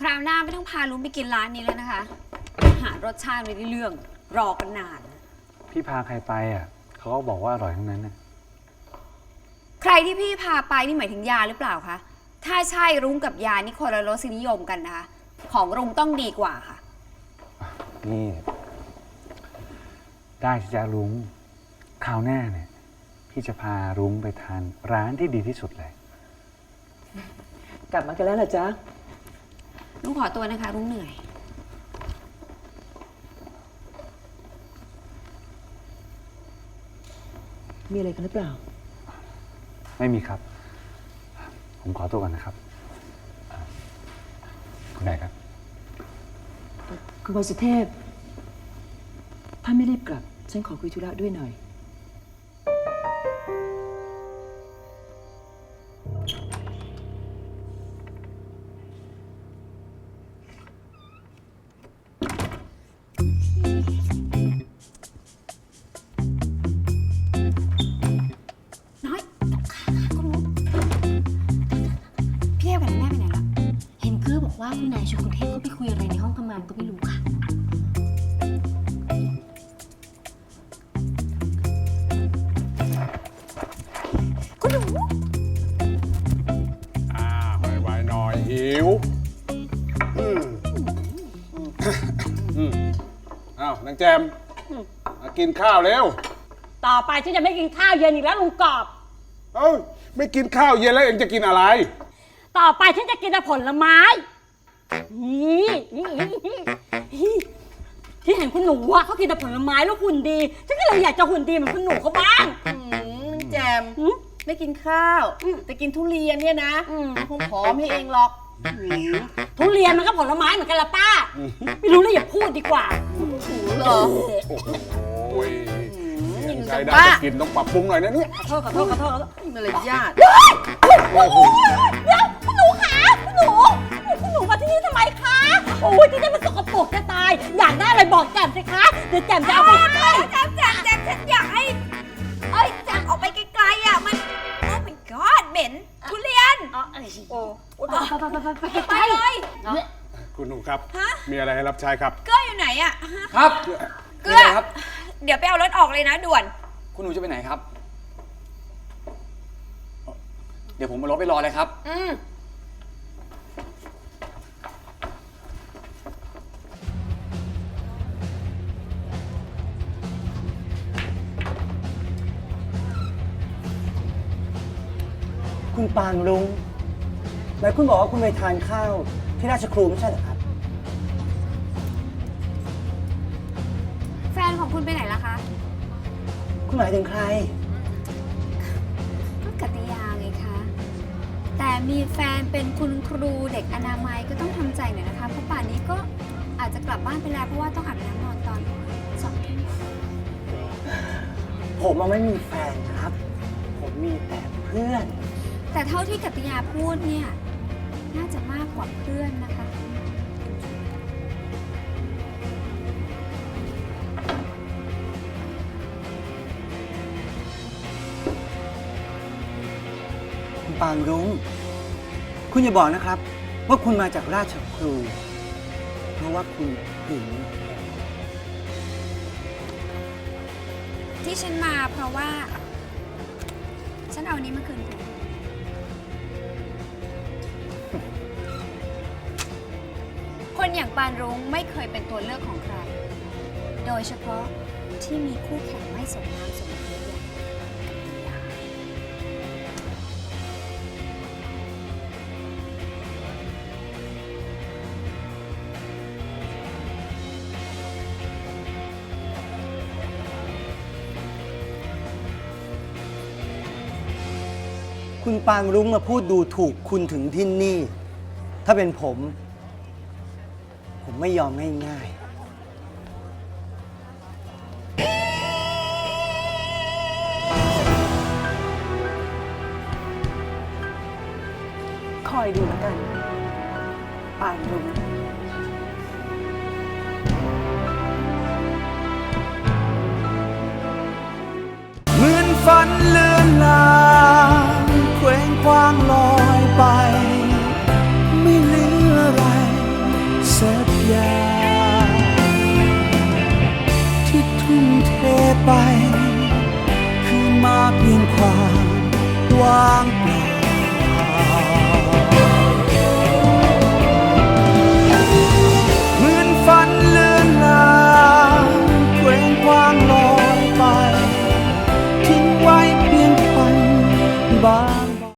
คราวหน้าไม่ต้องพาลุงไปกินร้านนี้แล้วนะคะ หารสชาติไม่ได้เรื่องรอกันนาน พี่พาใครไปอะเขาก็บอกว่าอร่อยทั้งนั้นน่ะใครที่พี่พาไปนี่หมายถึงยาหรือเปล่าคะ ถ้าใช่รุ้งกับยานี่คนละรสนิยมกันนะคะ ของรุ้งต้องดีกว่าค่ะ นี่ ได้สิจ้าลุงคราวหน้าเนี่ย พี่จะพารุ้งไปทานร้านที่ดีที่สุดเลย กลับมากันแล้วเหรอจ๊ะ ลุงขอตัวนะคะรุ้งเหนื่อย มีอะไรกันหรือเปล่า ไม่มีครับ ผมขอตัวก่อนนะครับอ่าคุณนายครับ คุณวสุเทพ ถ้าไม่รีบกลับ ฉันขอคุยธุระด้วยหน่อย นายชวนคุณเทพเข้าไปคุยอะไรในห้องทำงานก็ไม่รู้ค่ะ คุณหนูอ่าไวๆหน่อยหิวอืมอืมอ้าวนางแจมมากินข้าวเร็ว ต่อไปฉันจะไม่กินข้าวเย็นอีกแล้วลุงกอบ เอ้าไม่กินข้าวเย็นแล้วเองจะกินอะไร ต่อไปฉันจะกินแต่ผลไม้นี่ ที่เห็นคุณหนูอะเขากินแต่ผลไม้แล้วหุ่นดีฉันก็เลยอยากจะหุ่นดีเหมือนคุณหนูเขาบ้าง อืมแจมหืมไม่กินข้าว อืมแต่กินทุเรียนเนี่ยนะอืมคงผอมให้เองหรอกทุเรียนมันก็ผลไม้เหมือนกันละป้า ไม่รู้เลยอย่าพูดดีกว่าถูเหรอ โอ้ยยิงใช้จะได้บ้าจะกินต้องปรับปรุงหน่อยนะเนี่ยขอโทษขอโทษขอโทษขอโทษมารยาทเดี๋ยว อ้ยที่นี่มันสกปรกจะตาย อยากได้อะไรบอกแจ่มสิคะเดี๋ยวแจ่มจะเอาไปให้แจมแจมแจมฉันอยากให้ เอ้ยแจมออกไปไกลๆอะ มัน โอ้ my god เหม็นทุเรียน อ๋อเอ้ยโอ้โอ้ไปไปไปไปไปไปเลย คุณหนูครับ ฮะ มีอะไรให้รับใช้ครับ เกลืออยู่ไหนอะ ครับเกลืมีออะไรครับ เดี๋ยวไปเอารถออกเลยนะด่วน คุณหนูจะไปไหนครับ เดี๋ยวผมมารถไปรอเลยครับ อืม คุณปานรุ้งไหนคุณบอกว่าคุณไปทานข้าวที่ราชครูไม่ใช่เหรอครับ แฟนของคุณไปไหนล่ะคะ คุณหมายถึงใคร ก็กติยาไงคะ แต่มีแฟนเป็นคุณครูเด็กอนามัยก็ต้องทำใจหน่อยนะคะเพราะป่านนี้ก็อาจจะกลับบ้านไปแล้วเพราะว่าต้องอาบน้ำนอนตอนสองทุ่มผมมันไม่มีแฟนครับ ผมมีแต่เพื่อน แต่เท่าที่กติยาพูดเนี่ย น่าจะมากกว่าเพื่อนนะคะ คุณปานรุ้ง คุณอย่าบอกนะครับ ว่าคุณมาจากราชครู เพราะว่าคุณหึงที่ฉันมาเพราะว่า ฉันเอานี้มาคืนคุณ คนอย่างปานรุ้งไม่เคยเป็นตัวเลือกของใคร โดยเฉพาะที่มีคู่แข่งไม่สมน้ำสมเนื้ออย่างกติยาคุณปานรุ้งมาพูดดูถูกคุณถึงที่นี่ ถ้าเป็นผม ผมไม่ยอมง่ายๆ คอยดูแล้วกันปานรุ้งเหมือนฝัน ไป คือมาเพียงความว่างเปล่า